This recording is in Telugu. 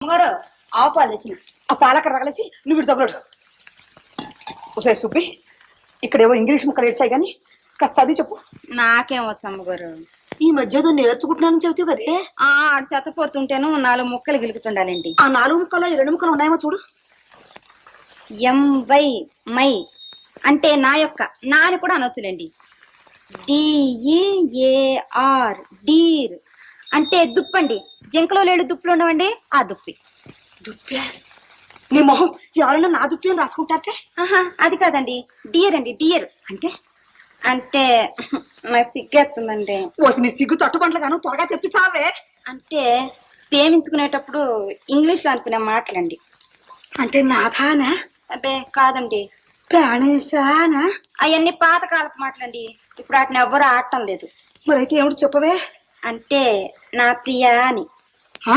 అమ్మగారు ఆవు పాలు తెచ్చిన. ఆ పాలక్కడ తగలేసి నువ్వు ఇటు తగులడు. ఒకసారి సుబ్బి ఇక్కడేవో ఇంగ్లీష్ ముక్కలు ఏడ్చాయి కానీ కాస్త చదివి చెప్పు. నాకేం వచ్చు అమ్మగారు ఈ మధ్య ఏదో నేర్చుకుంటున్నానని చెబుతావు కదే. ఆ ఆడు శతపోతుంటేను నాలుగు ముక్కలు గిలుకుతుండాలండి ఆ నాలుగు ముక్కలు ఈ రెండు ముక్కలు ఉన్నాయేమో చూడు. ఎం వై మై అంటే నా యొక్క నా అని కూడా అనొచ్చులేండి. డిఈఏఆర్ డీర్ అంటే దుప్పండి. జింకలో లేడు దుప్పులు ఉండవండి ఆ దుప్పి. దుప్పే? నీ మొహం ఎవరైనా నా దుప్పి అని రాసుకుంటారటే? ఆహా. అది కాదండి డియర్ అండి డియర్. అంటే? అంటే నాకు సిగ్గేస్తుందండి. ఓసి నీ సిగ్గు తట్టుబంట్ల గాను త్వరగా చెప్పి చావే అంటే ప్రేమించుకునేటప్పుడు ఇంగ్లీష్లో అనుకునే మాటలండి. అంటే నాథానా? అబ్బే కాదండి. ప్రాణేశానా? అవన్నీ పాతకాలపు మాటలండి. ఇప్పుడు వాటిని ఎవ్వరు ఆడటం లేదు. మరైతే ఏమిటి చెప్పవే? అంటే నా ప్రియా అని ఆ?